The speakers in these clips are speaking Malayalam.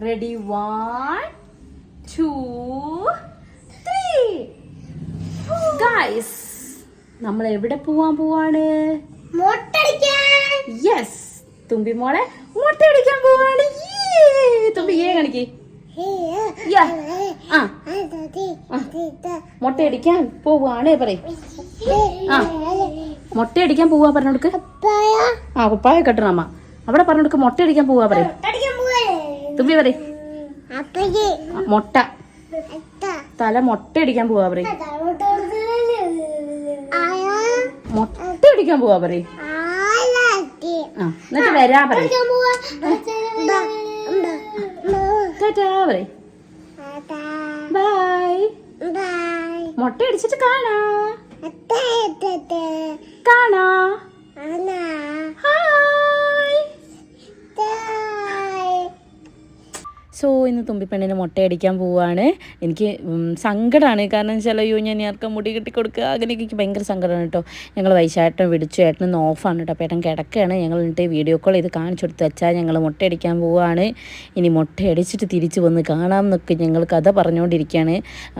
Ready one two three guys നമ്മൾ എവിടെ പോവാൻ പോവാണ്? മുട്ടടിക്കാൻ. യെസ് തുമ്പി മോളെ മുട്ടയടിക്കാൻ പോവാണ്! തുമ്പി ഏ കാണിക്ക്. മുട്ടയടിക്കാൻ പോവാണ് പറയും ആ. മുട്ടയടിക്കാൻ പോവാ പറഞ്ഞോടുക്ക്. ആ കുപ്പായ കെട്ടണമ്മ അവിടെ പറഞ്ഞോടുക്ക് മുട്ടയടിക്കാൻ പോവാ പറയും തുമ്പി പറ മുട്ട. തല മുട്ടയടിക്കാൻ പോവാ പറ മുട്ട അടിക്കാൻ പോവാ പറ ആ എന്നിട്ട് വരാ പറ ബൈ. മുട്ട അടിച്ചിട്ട് കാണാ. കാണാ. ഹായ്. സോ ഇന്ന് തുമ്പിപ്പെണ്ണിന് മുട്ടയടിക്കാൻ പോവുകയാണ് എനിക്ക് സങ്കടമാണ് കാരണം വെച്ചാൽ അയ്യോ ഞാൻ ആർക്കും മുടി കെട്ടി കൊടുക്കുക. അങ്ങനെയൊക്കെ എനിക്ക് ഭയങ്കര സങ്കടമാണ് കേട്ടോ ഞങ്ങൾ വൈശാട്ടം വിളിച്ചു. ഏട്ടനും ഇന്ന് ഓഫാണ് കേട്ടോ അപ്പോൾ ഏട്ടൻ കിടക്കുകയാണ്. ഞങ്ങൾ എന്നിട്ട് വീഡിയോ കോൾ ചെയ്ത് കാണിച്ചു കൊടുത്ത് വെച്ചാൽ ഞങ്ങൾ മുട്ടയടിക്കാൻ പോവുകയാണ് ഇനി മുട്ടയടിച്ചിട്ട് തിരിച്ചു വന്ന് കാണാം എന്നൊക്കെ ഞങ്ങൾ കഥ പറഞ്ഞുകൊണ്ടിരിക്കുകയാണ്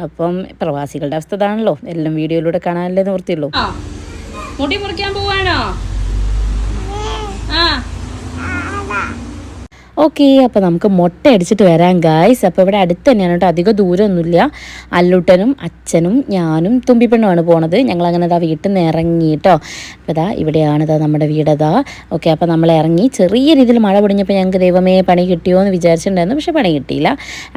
അപ്പം പ്രവാസികളുടെ അവസ്ഥ ഇതാണല്ലോ. എല്ലാം വീഡിയോയിലൂടെ കാണാനല്ലേ നിവൃത്തിയുള്ളൂ. മുടി മുറിക്കാൻ പോവാണോ? ആ. ഓക്കെ അപ്പോൾ നമുക്ക് മുട്ട അടിച്ചിട്ട് വരാം ഗായ്സ് അപ്പോൾ ഇവിടെ അടുത്ത് തന്നെയാണ് കേട്ടോ. അധികം ദൂരമൊന്നുമില്ല. അല്ലൂട്ടനും അച്ഛനും ഞാനും തുമ്പിപ്പെണ്ണുമാണ് പോണത്. ഞങ്ങൾ അങ്ങനെ ഇതാ വീട്ടിൽ നിന്ന് ഇറങ്ങി കേട്ടോ. അപ്പോൾ ഇതാ ഇവിടെയാണ് ഇതാ നമ്മുടെ വീടതാ ഓക്കെ അപ്പോൾ നമ്മൾ ഇറങ്ങി. ചെറിയ രീതിയിൽ മഴ പൊടിഞ്ഞപ്പോൾ ഞങ്ങൾക്ക് ദൈവമേ പണി കിട്ടിയോ എന്ന് വിചാരിച്ചിട്ടുണ്ടായിരുന്നു. പക്ഷേ പണി കിട്ടിയില്ല.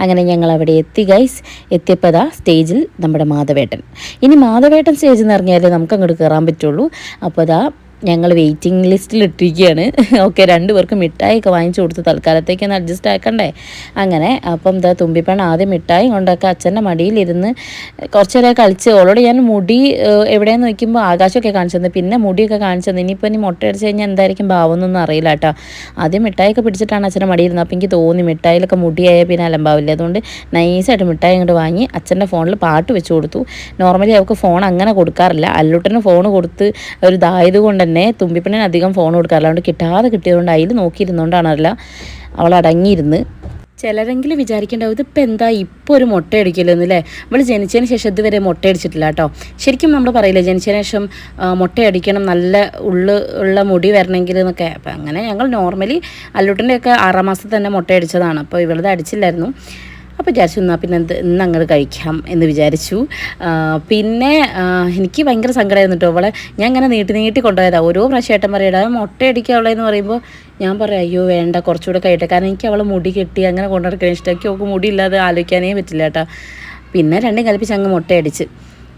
അങ്ങനെ ഞങ്ങൾ അവിടെ എത്തി ഗൈസ് എത്തിയപ്പോൾ ഇതാ സ്റ്റേജിൽ നമ്മുടെ മാധവേട്ടൻ. ഇനി മാധവേട്ടൻ സ്റ്റേജിൽ നിന്ന് ഇറങ്ങിയാലേ നമുക്ക് അങ്ങോട്ട് കയറാൻ പറ്റുള്ളൂ. അപ്പോൾ ഇതാ ഞങ്ങൾ വെയിറ്റിംഗ് ലിസ്റ്റിൽ ഇട്ടിരിക്കുകയാണ് ഓക്കെ രണ്ട് പേർക്ക് മിഠായിയൊക്കെ വാങ്ങിച്ചു കൊടുത്ത് തൽക്കാലത്തേക്ക് ഒന്ന് അഡ്ജസ്റ്റ് ആക്കണ്ടേ? അങ്ങനെ അപ്പം എന്താ തുമ്പിപ്പണ ആദ്യം മിഠായി കൊണ്ടൊക്കെ അച്ഛന്റെ മടിയിലിരുന്ന് കുറച്ച് നേരം കളിച്ച് ഓളോട് ഞാൻ മുടി എവിടെയെന്ന് നോക്കുമ്പോൾ ആകാശമൊക്കെ കാണിച്ചു തന്നെ. പിന്നെ മുടിയൊക്കെ കാണിച്ചു തന്നെ. ഇനിയിപ്പോൾ ഇനി മുട്ട അടിച്ച് കഴിഞ്ഞാൽ എന്തായിരിക്കും ഭാവമൊന്നും അറിയില്ല കേട്ടോ. ആദ്യം മിഠായിയൊക്കെ പിടിച്ചിട്ടാണ് അച്ഛന്റെ മടിയിരുന്നത്. അപ്പോൾ എനിക്ക് തോന്നി മിഠായിലൊക്കെ മുടിയായ പിന്നെ അലമ്പാവില്ല. അതുകൊണ്ട് നൈസായിട്ട് മിഠായി ഇങ്ങോട്ട് വാങ്ങി അച്ഛന്റെ ഫോണിൽ പാട്ട് വെച്ച് കൊടുത്തു. നോർമലി അവൾക്ക് ഫോൺ അങ്ങനെ കൊടുക്കാറില്ല. അല്ലുട്ടന് ഫോൺ കൊടുത്ത് ഒരു ഇതായത് കൊണ്ട് തന്നെ തുമ്പിപ്പണ്ണിന് അധികം ഫോൺ കൊടുക്കാറില്ല. അതുകൊണ്ട് കിട്ടാതെ കിട്ടിയതുകൊണ്ട് അതിൽ നോക്കിയിരുന്നുകൊണ്ടാണല്ല അവൾ അടങ്ങിയിരുന്ന്. ചിലരെങ്കിലും വിചാരിക്കേണ്ടാവും ഇതിപ്പോൾ എന്താ ഇപ്പോൾ ഒരു മുട്ട അടിക്കില്ലെന്ന് അല്ലേ ഇവൾ ജനിച്ചതിന് ശേഷം ഇതുവരെ മുട്ട അടിച്ചിട്ടില്ല കേട്ടോ ശരിക്കും നമ്മൾ പറയില്ല ജനിച്ചതിന് ശേഷം മുട്ട അടിക്കണം നല്ല ഉള്ളു ഉള്ള മുടി വരണമെങ്കിൽ എന്നൊക്കെ. അപ്പം അങ്ങനെ ഞങ്ങൾ നോർമലി അല്ലൂട്ടിന്റെയൊക്കെ ആറാം മാസത്തിൽ തന്നെ മുട്ട അടിച്ചതാണ്. അപ്പോൾ ഇവളത് അടിച്ചില്ലായിരുന്നു. അപ്പോൾ വിചാരിച്ചു എന്നാൽ പിന്നെ എന്ത് ഇന്ന് അങ്ങോട്ട് കഴിക്കാം എന്ന് വിചാരിച്ചു. പിന്നെ എനിക്ക് ഭയങ്കര സങ്കടമായിരുന്നു കേട്ടോ അവളെ. ഞാൻ ഇങ്ങനെ നീട്ടി നീട്ടി കൊണ്ടുപോയതാണ് ഓരോ പ്രാവശ്യം ഏട്ടൻ പറയടാ മുട്ട അടിക്കുക അവളെ എന്ന് പറയുമ്പോൾ ഞാൻ പറയാം അയ്യോ വേണ്ട കുറച്ചുകൂടെ കഴിയട്ടെ. കാരണം എനിക്ക് അവളെ മുടി കെട്ടി അങ്ങനെ കൊണ്ടുനടക്കാൻ ഇഷ്ടമൊക്കെ അവൾക്ക് മുടി ഇല്ലാതെ ആലോചിക്കാനേ പറ്റില്ല കേട്ടോ. പിന്നെ രണ്ടും കൽപ്പിച്ച് അങ്ങ് മുട്ടയടിച്ച്.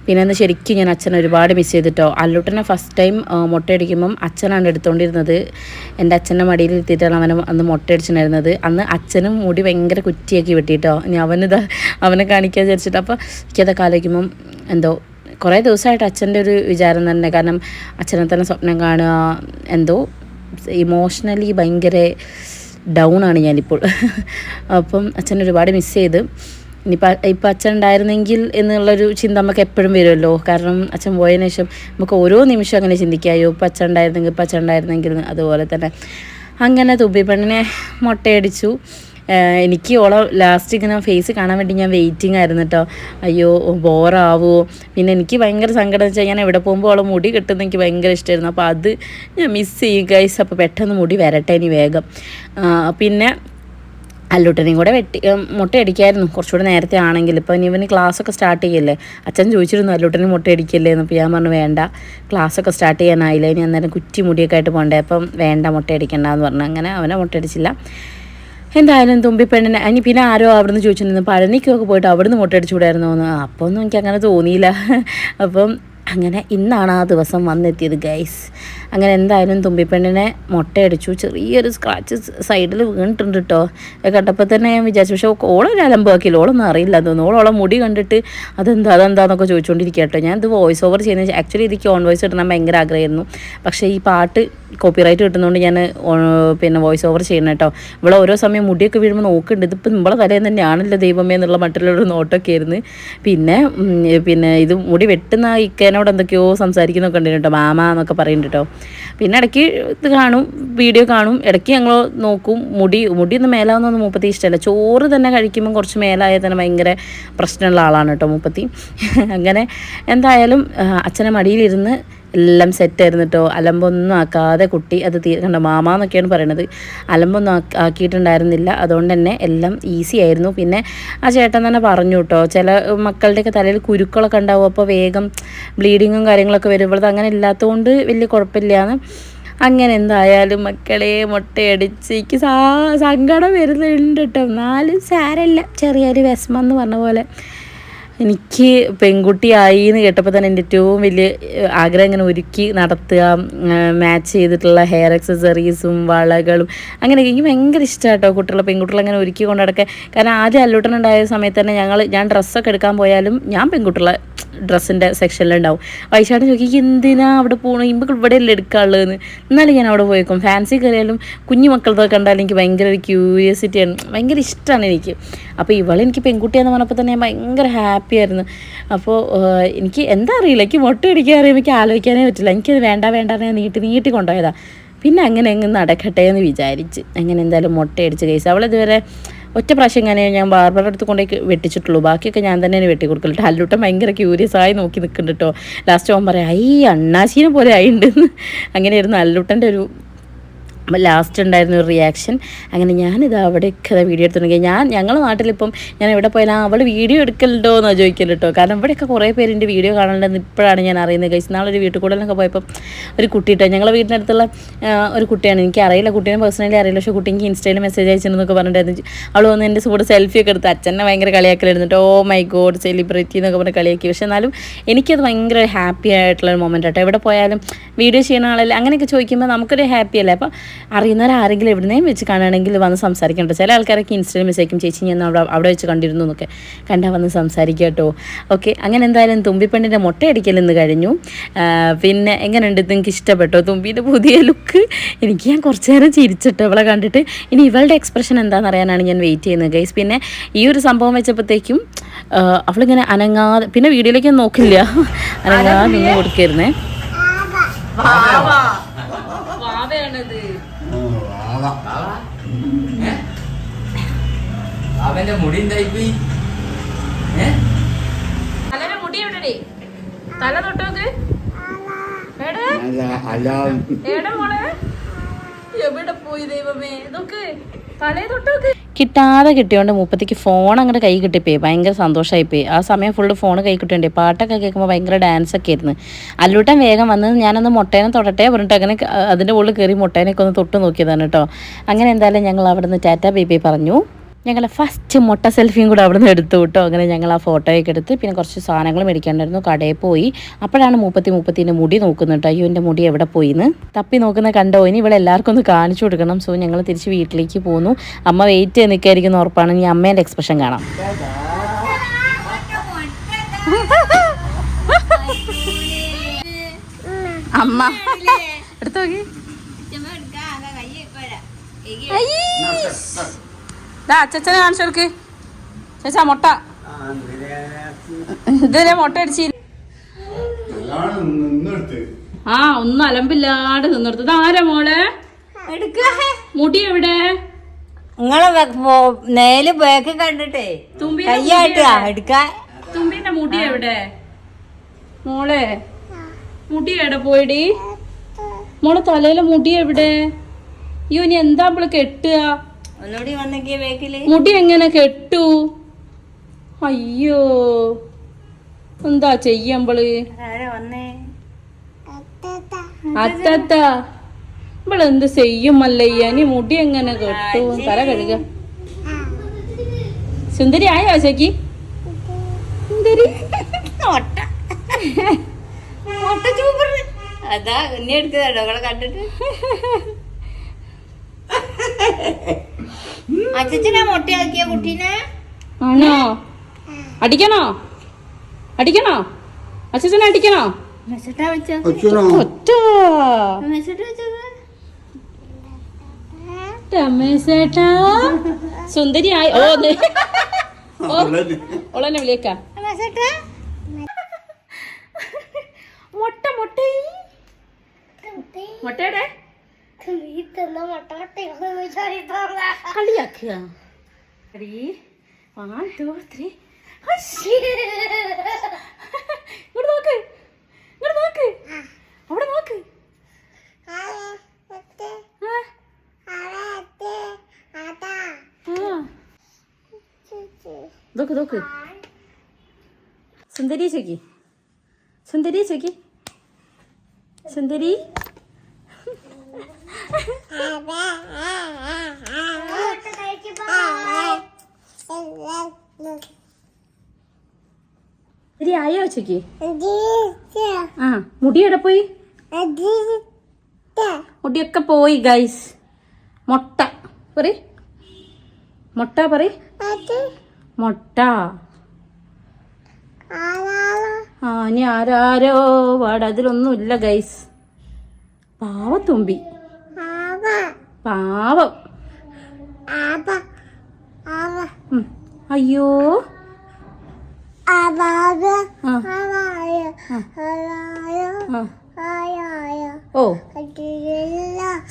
പിന്നെ അന്ന് ശരിക്കും ഞാൻ അച്ഛനെ ഒരുപാട് മിസ് ചെയ്തിട്ടോ. അല്ലൂട്ടനെ ഫസ്റ്റ് ടൈം മുട്ടയടിക്കുമ്പം അച്ഛനാണ് എടുത്തുകൊണ്ടിരുന്നത് എന്റെ അച്ഛന്റെ മടിയിൽ ഇരുത്തിയിട്ടാണ് അവനെ അന്ന് മുട്ടയടിച്ചിട്ടുണ്ടായിരുന്നത്. അന്ന് അച്ഛനും മുടി ഭയങ്കര കുറ്റിയാക്കി വെട്ടിട്ടോ ഇനി അവനിത് അവനെ കാണിക്കാൻ വിചാരിച്ചിട്ട്. അപ്പോൾ എനിക്കതൊക്കെ ആലോചിക്കുമ്പം എന്തോ കുറേ ദിവസമായിട്ട് അച്ഛന്റെ ഒരു വിചാരം തന്നെ. കാരണം അച്ഛനെ തന്നെ സ്വപ്നം കാണുക എന്തോ ഇമോഷണലി ഭയങ്കര ഡൗൺ ആണ് ഞാനിപ്പോൾ. അപ്പം അച്ഛനെ ഒരുപാട് മിസ് ചെയ്ത്. ഇനിയിപ്പോൾ ഇപ്പം അച്ഛൻ ഉണ്ടായിരുന്നെങ്കിൽ എന്നുള്ളൊരു ചിന്ത നമുക്ക് എപ്പോഴും വരുമല്ലോ. കാരണം അച്ഛൻ പോയതിനു ശേഷം നമുക്ക് ഓരോ നിമിഷം അങ്ങനെ ചിന്തിക്കായോ ഇപ്പം അച്ഛൻ ഉണ്ടായിരുന്നെങ്കിൽ ഇപ്പം അച്ഛൻ ഉണ്ടായിരുന്നെങ്കിൽ അതുപോലെ തന്നെ. അങ്ങനെ തുമ്പിപ്പെണ്ണിനെ മുട്ടയടിച്ചു. എനിക്ക് ഓളെ ലാസ്റ്റ് ഇങ്ങനെ ഫേസ് കാണാൻ വേണ്ടി ഞാൻ വെയിറ്റിംഗ് ആയിരുന്നു കേട്ടോ അയ്യോ ബോറാവോ പിന്നെ എനിക്ക് ഭയങ്കര സങ്കടം വെച്ചാൽ ഞാൻ എവിടെ പോകുമ്പോൾ ഓളെ മുടി കിട്ടുന്ന എനിക്ക് ഭയങ്കര ഇഷ്ടമായിരുന്നു അപ്പോൾ അത് ഞാൻ മിസ് ചെയ്യും അപ്പോൾ പെട്ടെന്ന് മുടി വരട്ടെ ഇനി വേഗം. പിന്നെ അല്ലൂട്ടനെയും കൂടെ വെട്ടി മുട്ടയടിക്കായിരുന്നു. കുറച്ചുകൂടെ നേരത്തെ ആണെങ്കിൽ. ഇപ്പോൾ ഇനി ഇവന് ക്ലാസ്സൊക്കെ സ്റ്റാർട്ട് ചെയ്യല്ലേ? അച്ഛൻ ചോദിച്ചിരുന്നു അല്ലൂട്ടന് മുട്ട അടിക്കല്ലേ എന്ന് ഞാൻ പറഞ്ഞു വേണ്ട. ക്ലാസ്സൊക്കെ സ്റ്റാർട്ട് ചെയ്യാനായില്ല? ഇനി അന്നേരം കുറ്റി മുടിയൊക്കെ ആയിട്ട് പോകണ്ടേ അപ്പം വേണ്ട മുട്ട അടിക്കണ്ടെന്ന് പറഞ്ഞു. അങ്ങനെ അവനെ മുട്ട അടിച്ചില്ല എന്തായാലും തുമ്പി പെണ്ണിനെ ഇനി പിന്നെ ആരോ അവിടുന്ന് ചോദിച്ചിരുന്നു പഴനിക്കൊക്കെ പോയിട്ട് അവിടുന്ന് മുട്ടയടിച്ചു വിടായിരുന്നു എന്ന്. അപ്പോൾ ഒന്നും എനിക്ക് അങ്ങനെ തോന്നിയില്ല. അപ്പം അങ്ങനെ ഇന്നാണ് ആ ദിവസം വന്നെത്തിയത് ഗൈസ് അങ്ങനെ എന്തായാലും തുമ്പിപ്പെണ്ണിനെ മുട്ടയടിച്ചു. ചെറിയൊരു സ്ക്രാച്ച് സൈഡിൽ വീണിട്ടുണ്ട് കേട്ടോ കണ്ടപ്പോൾ തന്നെ ഞാൻ വിചാരിച്ചു പക്ഷേ ഓളൊരു അലമ്പാക്കില്ല ഓളൊന്നും അറിയില്ല. തോന്നുന്നു ഓളോളം മുടി കണ്ടിട്ട് അതെന്താ അതെന്താന്നൊക്കെ ചോദിച്ചുകൊണ്ടിരിക്കുക കേട്ടോ ഞാൻ ഇത് വോയിസ് ഓവർ ചെയ്യുന്ന ആക്ച്വലി ഇതിക്ക് ഓൺ വോയിസ് ഇടണം ഭയങ്കര ആഗ്രഹമായിരുന്നു. പക്ഷേ ഈ പാട്ട് കോപ്പിറൈറ്റ് കിട്ടുന്നതുകൊണ്ട് ഞാൻ പിന്നെ വോയിസ് ഓവർ ചെയ്യണം കേട്ടോ ഇവിടെ ഓരോ സമയം മുടിയൊക്കെ വീഴുമ്പോൾ നോക്കുന്നുണ്ട്. ഇതിപ്പോൾ നമ്മളെ തലേന്ന് തന്നെയാണല്ലോ ദൈവമേ എന്നുള്ള മറ്റുള്ളൊരു നോട്ടൊക്കെ ആയിരുന്നു. പിന്നെ പിന്നെ ഇത് മുടി വെട്ടുന്ന ഇക്കേനോട് എന്തൊക്കെയോ സംസാരിക്കുന്നൊക്കെ ഉണ്ട് കേട്ടോ മാമ എന്നൊക്കെ പറയുന്നുണ്ട് കേട്ടോ. പിന്നെ ഇടയ്ക്ക് ഇത് കാണും വീഡിയോ കാണും ഇടയ്ക്ക് ഞങ്ങൾ നോക്കും മുടി മുടി ഒന്നും മേലാവുന്നൊന്നും മൂപ്പത്തി ഇഷ്ടമല്ല. ചോറ് തന്നെ കഴിക്കുമ്പോൾ കുറച്ച് മേലായാൽ തന്നെ ഭയങ്കര പ്രശ്നമുള്ള ആളാണ് കേട്ടോ മൂപ്പത്തി. അങ്ങനെ എന്തായാലും അച്ഛനെ മടിയിലിരുന്ന് എല്ലാം സെറ്റായിരുന്നു കേട്ടോ അലമ്പൊന്നും ആക്കാതെ കുട്ടി അത് തീ കണ്ടോ മാമാന്നൊക്കെയാണ് പറയണത്. അലമ്പൊന്നും ആക്കി- ആക്കിയിട്ടുണ്ടായിരുന്നില്ല. അതുകൊണ്ട് തന്നെ എല്ലാം ഈസി ആയിരുന്നു. പിന്നെ ആ ചേട്ടൻ തന്നെ പറഞ്ഞു കേട്ടോ ചില മക്കളുടെയൊക്കെ തലയിൽ കുരുക്കളൊക്കെ ഉണ്ടാവും. അപ്പോൾ വേഗം ബ്ലീഡിങ്ങും കാര്യങ്ങളൊക്കെ വരും. അങ്ങനെ ഇല്ലാത്തതുകൊണ്ട് വലിയ കുഴപ്പമില്ലാന്ന്. അങ്ങനെ എന്തായാലും മക്കളെ മുട്ടയടിച്ച് എനിക്ക് സാ സങ്കടം വരുന്നുണ്ട് കേട്ടോ എന്നാലും സാരല്ല. ചെറിയൊരു വിഷമം എന്ന് പറഞ്ഞ പോലെ. എനിക്ക് പെൺകുട്ടിയായി എന്ന് കേട്ടപ്പോൾ തന്നെ എന്റെ ഏറ്റവും വലിയ ആഗ്രഹം ഇങ്ങനെ ഒരുക്കി നടത്തുക മാച്ച് ചെയ്തിട്ടുള്ള ഹെയർ എക്സസറീസും വളകളും അങ്ങനെയൊക്കെ എനിക്ക് ഭയങ്കര ഇഷ്ടമാണ് കേട്ടോ കുട്ടികളെ പെൺകുട്ടികളെ അങ്ങനെ ഒരുക്കി കൊണ്ട് നടക്കുക കാരണം ആദ്യം അല്ലൂട്ടനുണ്ടായ സമയത്ത് തന്നെ ഞങ്ങൾ ഞാൻ ഡ്രസ്സൊക്കെ എടുക്കാൻ പോയാലും ഞാൻ പെൺകുട്ടികളെ ഡ്രസ്സിന്റെ സെക്ഷനിലുണ്ടാവും വൈശാട്ട് ചോദിക്കും എന്തിനാ അവിടെ പോകണം ഇമ്പക്ക് ഇവിടെ അല്ലേ എടുക്കാനുള്ളതെന്ന് എന്നാലും ഞാൻ അവിടെ പോയേക്കും. ഫാൻസി കയറിയാലും കുഞ്ഞു മക്കളുടെ കണ്ടാലും എനിക്ക് ഭയങ്കര ഒരു ക്യൂരിയോസിറ്റിയാണ് ഭയങ്കര ഇഷ്ടമാണ് എനിക്ക്. അപ്പോൾ ഇവളെ എനിക്ക് പെൺകുട്ടിയാന്ന് പറഞ്ഞപ്പോൾ തന്നെ ഞാൻ ഭയങ്കര ഹാപ്പി ആയിരുന്നു. അപ്പോൾ എനിക്ക് എന്താ അറിയില്ല. എനിക്ക് മുട്ട അടിക്കാൻ അറിയുമ്പോൾ എനിക്ക് ആലോചിക്കാനേ പറ്റില്ല. എനിക്കത് വേണ്ട വേണ്ട ഞാൻ നീട്ടി നീട്ടി കൊണ്ടുപോയതാണ് പിന്നെ അങ്ങനെ അങ്ങ് നടക്കട്ടെ എന്ന് വിചാരിച്ച്. അങ്ങനെ എന്തായാലും മുട്ടയടിച്ച് കേസ് അവളിതുവരെ ഒറ്റ പ്രാവശ്യം ഇങ്ങനെ ഞാൻ ബാർബറുടെ അടുത്ത് കൊണ്ടേക്ക് വെട്ടിച്ചിട്ടുള്ളൂ. ബാക്കിയൊക്കെ ഞാൻ തന്നെയാണ് വെട്ടി കൊടുക്കലുണ്ട് അല്ലൂട്ടം ഭയങ്കര ക്യൂരിയസ് ആയി നോക്കി നിൽക്കുന്നുണ്ട് കേട്ടോ ലാസ്റ്റ് അവൻ പറയാം ഈ അണ്ണാശീനെ പോലെ ആയിട്ടുണ്ട് അങ്ങനെയായിരുന്നു അല്ലൂട്ടന്റെ ഒരു ലാസ്റ്റ് ഉണ്ടായിരുന്ന ഒരു റിയാക്ഷൻ അങ്ങനെ ഞാനിത് അവിടെയൊക്കെ വീഡിയോ എടുത്തിട്ടുണ്ടെങ്കിൽ ഞാൻ ഞങ്ങളുടെ നാട്ടിലിപ്പം ഞാൻ എവിടെ പോയാലും അവൾ വീഡിയോ എടുക്കലുണ്ടോ എന്നാണ് ചോദിക്കൽ കേട്ടോ കാരണം ഇവിടെയൊക്കെ കുറേ പേരിന്റെ വീഡിയോ കാണലുണ്ടെന്ന് ഇപ്പോഴാണ് ഞാൻ അറിയുന്നത്. കഴിച്ച് നാളെ ഒരു വീട്ടിൽ കൂടുതലൊക്കെ പോയപ്പം ഒരു കുട്ടി കേട്ടോ ഞങ്ങളുടെ വീടിന്റെ അടുത്തുള്ള ഒരു കുട്ടിയാണ്. എനിക്ക് അറിയില്ല കുട്ടീനെ പേഴ്സണലി അറിയില്ല. പക്ഷേ കുട്ടി എനിക്ക് ഇൻസ്റ്റയിൽ മെസ്സേജ് അയച്ചിരുന്നൊക്കെ പറഞ്ഞിട്ടായിരുന്നു അവൾ വന്ന് എന്റെ കൂടെ സെൽഫി ഒക്കെ എടുത്ത് അച്ഛനെ ഭയങ്കര കളിയാക്കലായിരുന്നു ഓ മൈ ഗോഡ് സെലിബ്രിറ്റി എന്നൊക്കെ പറഞ്ഞ് കളിയാക്കി. പക്ഷേ എന്നാലും എനിക്കത് ഭയങ്കര ഹാപ്പി ആയിട്ടുള്ള ഒരു മൊമെന്റ് കേട്ടോ എവിടെ പോയാലും വീഡിയോ ചെയ്യുന്ന ആളല്ലേ അങ്ങനെയൊക്കെ ചോദിക്കുമ്പോൾ നമുക്കൊരു ഹാപ്പി അല്ലേ? അപ്പോൾ അറിയുന്നവരാരെങ്കിലും എവിടുന്നേയും വെച്ച് കാണുകയാണെങ്കിൽ വന്ന് സംസാരിക്കണ്ട ചില ആൾക്കാരൊക്കെ ഇൻസ്റ്റയിൽ മെസ്സേജും ചേച്ചി ഞാൻ അവിടെ അവിടെ വെച്ച് കണ്ടിരുന്നു എന്നൊക്കെ കണ്ടാൽ വന്ന് സംസാരിക്കുക കേട്ടോ. ഓക്കെ അങ്ങനെ എന്തായാലും തുമ്പിപ്പെണ്ണിന്റെ മുട്ടയടിക്കൽ ഇന്ന് കഴിഞ്ഞു. പിന്നെ എങ്ങനെയുണ്ട്? നിങ്ങൾക്ക് ഇഷ്ടപ്പെട്ടോ? തുമ്പിന്റെ പുതിയ ലുക്ക് എനിക്ക് ഞാൻ കുറച്ച് നേരം ചിരിച്ചിട്ട് അവളെ കണ്ടിട്ട് ഇനി ഇവളുടെ എക്സ്പ്രഷൻ എന്താണെന്ന് അറിയാനാണ് ഞാൻ വെയിറ്റ് ചെയ്യുന്നത് ഗൈസ് പിന്നെ ഈ ഒരു സംഭവം വെച്ചപ്പോഴത്തേക്കും അവളിങ്ങനെ അനങ്ങാതെ പിന്നെ വീഡിയോയിലേക്ക് നോക്കില്ല. അനങ്ങാതെ നിന്ന് കൊടുക്കായിരുന്നേ അവന്റെ മുടി എന്തായിപ്പോയി തലയുടെ മുടി എവിടെ തല തൊട്ടോക്ക്. എവിടെ മോളെ? എവിടെ പോയി ദൈവമേ? തലേ കിട്ടാതെ കിട്ടിയോണ്ട് മുപ്പത്തേക്ക് ഫോൺ അങ്ങോട്ട് കൈ കിട്ടിപ്പോയി. ഭയങ്കര സന്തോഷമായിപ്പോയി ആ സമയം ഫുള്ള് ഫോൺ കൈ കിട്ടിയുണ്ട് പാട്ടൊക്കെ കേൾക്കുമ്പോൾ ഭയങ്കര ഡാൻസ് ഒക്കെ ആയിരുന്നു. അല്ലൂട്ടൻ വേഗം വന്ന് ഞാനൊന്ന് മുട്ടേനെ തൊടട്ടെ പറഞ്ഞിട്ട് അങ്ങനെ അതിന്റെ ഉള്ളിൽ കയറി മുട്ടേനൊക്കെ ഒന്ന് തൊട്ട് നോക്കിയതാണ് കേട്ടോ. അങ്ങനെ എന്തായാലും ഞങ്ങൾ അവിടെ നിന്ന് ടാറ്റ ബേബി പറഞ്ഞു. ഞങ്ങൾ ഫസ്റ്റ് മുട്ട സെൽഫിയും കൂടെ അവിടെ നിന്ന് എടുത്തു കേട്ടോ. അങ്ങനെ ഞങ്ങൾ ആ ഫോട്ടോയൊക്കെ എടുത്ത് പിന്നെ കുറച്ച് സാധനങ്ങൾ മേടിക്കാണ്ടായിരുന്നു. കടയിൽ പോയി. അപ്പോഴാണ് മൂപ്പത്തി മുപ്പത്തിന്റെ മുടി നോക്കുന്നത് കേട്ടോ. അയ്യോ എന്റെ മുടി എവിടെ പോയിന്ന്? തപ്പി നോക്കുന്ന കണ്ടോ? ഇനി ഇവിടെ എല്ലാവർക്കും ഒന്ന് കാണിച്ചു കൊടുക്കണം. സോ ഞങ്ങൾ തിരിച്ച് വീട്ടിലേക്ക് പോന്നു. അമ്മ വെയിറ്റ് ചെയ്ത് നിൽക്കായിരിക്കുന്ന ഉറപ്പാണ്. ഇനി അമ്മേന്റെ എക്സ്പ്രഷൻ കാണാം. അമ്മ. എടുത്തു നോക്കി. അച്ഛനെ കാണിച്ചു കൊടുക്ക്. ചേച്ചാ മുട്ട. ഇതുവരെ മുട്ട അടിച്ചി ആ ഒന്നും അലമ്പില്ലാണ്ട് ഇത് ആരാ മോളെ? മുടി എവിടെ? നിങ്ങളെ നേൽ ബാക്ക് കണ്ടിട്ടേ. തുമ്പി മുടി കയ്യാട്ടാ എവിടെ? എടുക്കാൻ തുമ്പിന്റെ മുടി എവിടെ? മോളെ മുടി എവിടെ പോയിടി? മോളെ തലയിലെ മുടി എവിടെ? അയ്യോ ഇനി എന്താ നമ്മൾ കെട്ടുക? ഒന്നുകൂടി വന്നെങ്കിൽ ബാക്കിൽ മുടി എങ്ങനെ കെട്ടു? അയ്യോ. എന്താ ചെയ്യമ്പൾ? ആരാ വന്നേ? അത്തത്ത. ഇവളെന്ത് ചെയ്യും ചെയ്യുമല്ലയ്യ നീ മുടി എങ്ങനെ കെട്ടു? തല കഴുക. സുന്ദരി ആയോ ചേക്കി സുന്ദരി. അതാ ഉന്നി അവളെ കണ്ടിട്ട്. അച്ഛനാ മുട്ടയാക്കിയ കുട്ടീനെ? ആണോ? അടിക്കണോ? അടിക്കണോ? അച്ഛനെ അടിക്കണോ? സുന്ദരിയായി. ഓ ഓളെന്നെ വിളിയേക്കാ. മുട്ട മുട്ട. മുട്ടയുടെ? കളിയാക്കുക റെഡി വൺ ടു ത്രീ ഇങ്ങോട്ട് നോക്ക് ഇങ്ങോട്ട് നോക്ക് അവിടെ നോക്ക് ആ, ആ. നോക്ക് നോക്ക് സുന്ദരി ചോക്കി സുന്ദരി ചോക്കി സുന്ദരി സുന്ദരി ആയോ ചോക്കി ആ മുടി എവിടെ പോയി? മുടിയൊക്കെ പോയി ഗൈസ് മുട്ട. പറ മുട്ട പറ മുട്ട. ആ ഇനി ആരാരോ പാട് അതിലൊന്നുമില്ല ഗൈസ് പാവത്തുമ്പി. പാവം. അയ്യോ. ആ ആ. ഓ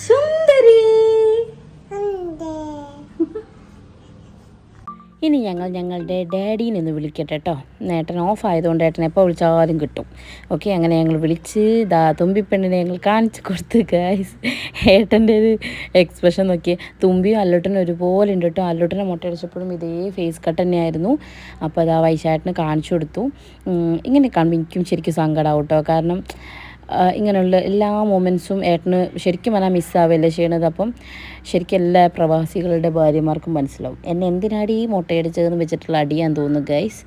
സുന്ദരി ഇനി ഞങ്ങൾ ഞങ്ങളുടെ ഡാഡീനെ ഒന്ന് വിളിക്കട്ടെ കേട്ടോ. നേട്ടൻ ഓഫ് ആയതുകൊണ്ട് ഏട്ടൻ എപ്പോൾ വിളിച്ചാലും കിട്ടും. ഓക്കെ അങ്ങനെ ഞങ്ങൾ വിളിച്ച് ദാ തുമ്പിപ്പെണ്ണിനെ ഞങ്ങൾ കാണിച്ചു കൊടുത്ത് ഗായ്സ് ഏട്ടന്റെ ഒരു എക്സ്പ്രഷൻ നോക്കി തുമ്പിയും അല്ലോട്ടനും ഒരുപോലെ ഉണ്ട് കേട്ടോ. അല്ലോട്ടനെ മുട്ടയടിച്ചപ്പോഴും ഇതേ ഫേസ് കട്ട് തന്നെയായിരുന്നു. അപ്പോൾ അത് ആ വൈശാട്ടിന് കാണിച്ചു കൊടുത്തു. ഇങ്ങനെ കാണുമ്പോൾ എനിക്കും ശരിക്കും സങ്കടമാവും കേട്ടോ. കാരണം ഇങ്ങനെയുള്ള എല്ലാ മൊമെൻസും ഏട്ടന് ശരിക്കും പറഞ്ഞാൽ മിസ്സാവല്ലേ ചെയ്യണത്. അപ്പം ശരിക്കും എല്ലാ പ്രവാസികളുടെ ഭാര്യമാർക്കും മനസ്സിലാവും. എന്നെ എന്തിനാടി ഈ മുട്ടയടിച്ചതെന്ന് വെച്ചിട്ടുള്ള അടിയാൻ തോന്നുന്നു ഗൈസ്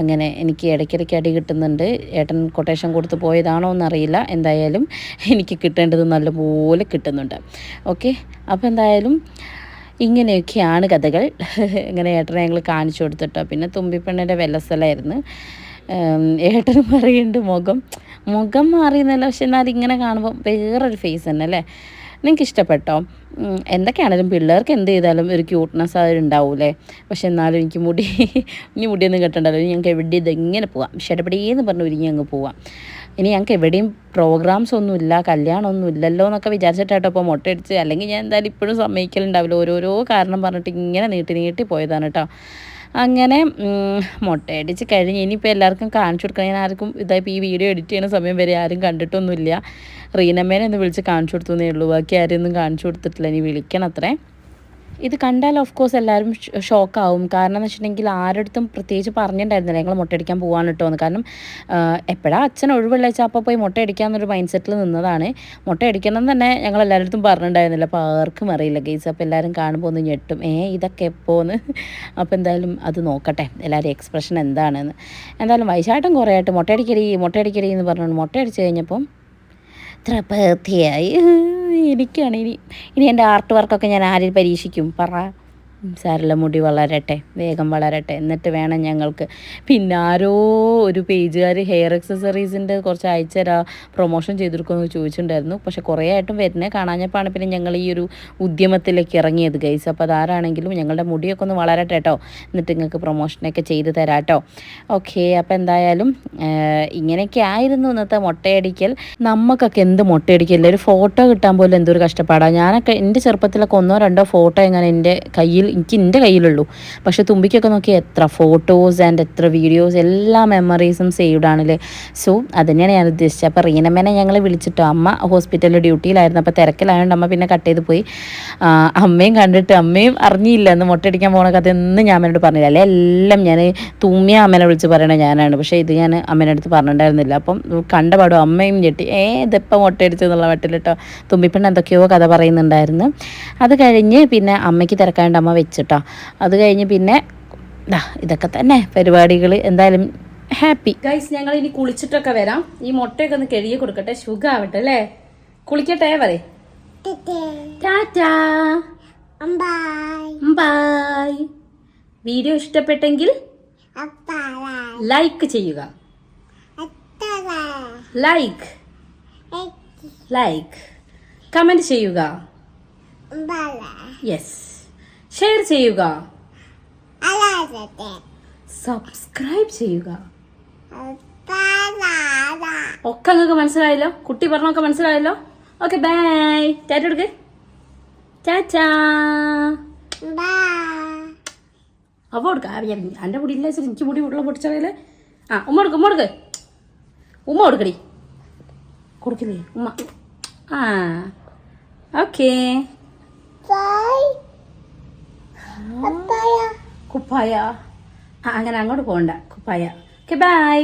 അങ്ങനെ എനിക്ക് ഇടയ്ക്കിടയ്ക്ക് അടി കിട്ടുന്നുണ്ട്. ഏട്ടൻ കൊട്ടേഷൻ കൊടുത്ത് പോയതാണോ എന്നറിയില്ല. എന്തായാലും എനിക്ക് കിട്ടേണ്ടത് നല്ലപോലെ കിട്ടുന്നുണ്ട്. ഓക്കെ അപ്പോൾ എന്തായാലും ഇങ്ങനെയൊക്കെയാണ് കഥകൾ. ഇങ്ങനെ ഏട്ടനെ ഞങ്ങൾ കാണിച്ചു കൊടുത്തിട്ടോ. പിന്നെ തുമ്പിപ്പെണ്ണിന്റെ വെല്ലസ്ഥലമായിരുന്നു. ഉം, ഏട്ടനും പറയുന്നുണ്ട് മുഖം മുഖം മാറിയെന്നല്ല പക്ഷെ എന്നാലും ഇങ്ങനെ കാണുമ്പോൾ വേറൊരു ഫേസ് തന്നെ അല്ലേ? നിങ്ങൾക്ക് ഇഷ്ടപ്പെട്ടോ? എന്തൊക്കെയാണേലും പിള്ളേർക്ക് എന്ത് ചെയ്താലും ഒരു ക്യൂട്ട്നെസ് അതിലുണ്ടാവൂലേ പക്ഷെ എന്നാലും എനിക്ക് മുടി ഇനി മുടിയൊന്നും കെട്ടണ്ടല്ലോ. ഞങ്ങൾക്ക് എവിടെ ഇതെങ്ങനെ പോവാം. ഷെടപടിയെന്ന് പറഞ്ഞ് ഒരുങ്ങി അങ്ങ് പോവാം. ഇനി ഞങ്ങൾക്ക് എവിടെയും പ്രോഗ്രാംസ് ഒന്നുമില്ല കല്യാണമൊന്നും ഇല്ലല്ലോ എന്നൊക്കെ വിചാരിച്ചിട്ടാട്ടോ ഇപ്പോൾ മുട്ടയടിച്ച് അല്ലെങ്കിൽ ഞാൻ എന്തായാലും ഇപ്പോഴും സമ്മതിക്കലുണ്ടാവില്ല. ഓരോരോ കാരണം പറഞ്ഞിട്ട് ഇങ്ങനെ നീട്ടി നീട്ടി പോയതാണ് കേട്ടോ അങ്ങനെ മുട്ടയടിച്ച് കഴിഞ്ഞ് ഇനിയിപ്പോൾ എല്ലാവർക്കും കാണിച്ചു കൊടുക്കണം. ഞാൻ ആർക്കും ഇതായിപ്പോൾ ഈ വീഡിയോ എഡിറ്റ് ചെയ്യുന്ന സമയം വരെ ആരും കണ്ടിട്ടൊന്നുമില്ല. റീനമ്മേനെ ഒന്ന് വിളിച്ച് കാണിച്ചു കൊടുത്തു എന്നേ ഉള്ളൂ. ബാക്കി ആരും ഒന്നും കാണിച്ചു കൊടുത്തിട്ടില്ല. ഇനി വിളിക്കണം അത്രേ ഇത് കണ്ടാൽ ഓഫ് കോഴ്സ് എല്ലാവരും ഷോക്കാവും കാരണം എന്ന് വെച്ചിട്ടുണ്ടെങ്കിൽ ആരടുത്തും പ്രത്യേകിച്ച് പറഞ്ഞിട്ടുണ്ടായിരുന്നില്ല. ഞങ്ങൾ മുട്ടയടിക്കാൻ പോകാൻ കേട്ടോ എന്ന്. കാരണം എപ്പോഴാ അച്ഛൻ ഒഴിവുള്ള വെച്ചാൽ അപ്പോൾ പോയി മുട്ടയടിക്കാമെന്നൊരു മൈൻഡ് സെറ്റിൽ നിന്നതാണ്. മുട്ടയടിക്കണം തന്നെ ഞങ്ങൾ എല്ലാവരുടെ പറഞ്ഞിട്ടുണ്ടായിരുന്നില്ല. അപ്പോൾ ആർക്കും അറിയില്ല ഗെയ്സ് അപ്പോൾ എല്ലാവരും കാണുമ്പോൾ ഒന്ന് ഞെട്ടും. ഏ ഇതൊക്കെ എപ്പോന്ന്? അപ്പോൾ എന്തായാലും അത് നോക്കട്ടെ. എല്ലാവരും എക്സ്പ്രഷൻ എന്താണെന്ന്. എന്തായാലും വൈശാട്ടം കുറേ ആയിട്ട് മുട്ടയടിക്കടി മുട്ടയടിക്കടി എന്ന് പറഞ്ഞു മുട്ടയടിച്ച് കഴിഞ്ഞപ്പം ത്രപതിയായി എനിക്കാണ് ഇനി ഇനി എന്റെ ആർട്ട് വർക്കൊക്കെ ഞാൻ ആരിൽ പരീക്ഷിക്കും? പറ. സാരല്ല മുടി വളരട്ടെ വേഗം വളരട്ടെ. എന്നിട്ട് വേണം ഞങ്ങൾക്ക് പിന്നെ ആരോ ഒരു പേജുകാർ ഹെയർ എക്സസറീസിന്റെ കുറച്ച് അയച്ചുതരാ പ്രൊമോഷൻ ചെയ്തെടുക്കുമെന്ന് ചോദിച്ചിട്ടുണ്ടായിരുന്നു. പക്ഷെ കുറേ ആയിട്ടും വരുന്നത് കാണാഞ്ഞപ്പോഴാണ് പിന്നെ ഞങ്ങൾ ഈ ഒരു ഉദ്യമത്തിലേക്ക് ഇറങ്ങിയത് ഗൈസ് അപ്പോൾ അതാരാണെങ്കിലും ഞങ്ങളുടെ മുടിയൊക്കെ ഒന്ന് വളരട്ടെ കേട്ടോ എന്നിട്ട് നിങ്ങൾക്ക് പ്രൊമോഷനൊക്കെ ചെയ്ത് തരാം കേട്ടോ ഓക്കെ അപ്പോൾ എന്തായാലും ഇങ്ങനെയൊക്കെ ആയിരുന്നു ഇന്നത്തെ മുട്ടയടിക്കൽ. നമുക്കൊക്കെ എന്ത് മുട്ടയടിക്കല്ലേ ഒരു ഫോട്ടോ കിട്ടാൻ പോലും എന്തൊരു കഷ്ടപ്പാടാണ് ഞാനൊക്കെ എന്റെ ചെറുപ്പത്തിലൊക്കെ ഒന്നോ രണ്ടോ ഫോട്ടോ എങ്ങനെ എന്റെ കയ്യിൽ എനിക്ക് എന്റെ കയ്യിലുള്ളൂ. പക്ഷേ തുമ്പിക്കൊക്കെ നോക്കി എത്ര ഫോട്ടോസ് ആൻഡ് എത്ര വീഡിയോസ് എല്ലാ മെമ്മറീസും സേവ്ഡ് ആണല്ലേ. സോ അത് തന്നെയാണ് ഞാൻ ഉദ്ദേശിച്ചത്. അപ്പോൾ റീനമ്മേനെ ഞങ്ങൾ വിളിച്ചിട്ടോ അമ്മ ഹോസ്പിറ്റലിൽ ഡ്യൂട്ടിയിലായിരുന്നു അപ്പോൾ തിരക്കിലായതുകൊണ്ട് അമ്മ പിന്നെ കട്ട് ചെയ്ത് പോയി. അമ്മയും കണ്ടിട്ട് അമ്മയും അറിഞ്ഞില്ല എന്ന് മുട്ടയടിക്കാൻ പോണ കഥ ഒന്നും ഞാൻ അമ്മേനോട് പറഞ്ഞില്ല. അല്ലെ എല്ലാം ഞാൻ തൂമ്മിയ അമ്മനെ വിളിച്ച് പറയണ ഞാനാണ്. പക്ഷേ ഇത് ഞാൻ അമ്മേന്റെ അടുത്ത് പറഞ്ഞിട്ടുണ്ടായിരുന്നില്ല. അപ്പം കണ്ട പാടും അമ്മയും ഞെട്ടി. ഏ ഇതിപ്പം മുട്ടയടിച്ചെന്നുള്ള മട്ടിൽ കേട്ടോ തുമ്പിപ്പെണ്ണ് എന്തൊക്കെയോ കഥ പറയുന്നുണ്ടായിരുന്നു. അത് കഴിഞ്ഞ് പിന്നെ അമ്മയ്ക്ക് തിരക്കാണ്ട് അമ്മ വെച്ചിട്ടോ. അത് കഴിഞ്ഞ് പിന്നെ ഇതൊക്കെ തന്നെ പരിപാടികൾ എന്തായാലും ഹാപ്പി. ഗൈസ് ഞങ്ങൾ ഇനി കുളിച്ചിട്ടൊക്കെ വരാം. ഈ മുട്ടയൊക്കെ ഒന്ന് കഴുകി കൊടുക്കട്ടെ സുഖാവട്ടെ അല്ലേ? കുളിക്കട്ടെ പറയേ. ടാറ്റാ. ബൈ. വീഡിയോ ഇഷ്ടപ്പെട്ടെങ്കിൽ ലൈക്ക് ചെയ്യുക. ലൈക്ക്. ലൈക്ക്. കമന്റ് ചെയ്യുക. യെസ് ഷെയർ ചെയ്യുക. സബ്സ്ക്രൈബ് ചെയ്യുക. ഒക്കെ നിങ്ങൾക്ക് മനസ്സിലായല്ലോ? കുട്ടി പറഞ്ഞൊക്കെ മനസ്സിലായല്ലോ? ഓക്കെ ബൈ ടാറ്റ ചാച്ചാ Bye. അവ കൊടുക്ക. എന്റെ മുടി ഇല്ല വെച്ചാൽ എനിക്ക് മുടി ഉള്ള പൊടിച്ചാൽ ആ ഉമ്മ കൊടുക്ക് ഉമ്മ കൊടുക്ക്. ഉമ്മ കൊടുക്കടി. കൊടുക്കില്ലേ? ഉമ്മ. ആ. ഓക്കേ. കുപ്പായ. ആ അങ്ങനെ അങ്ങോട്ട് പോകണ്ട. കുപ്പായ. Okay bye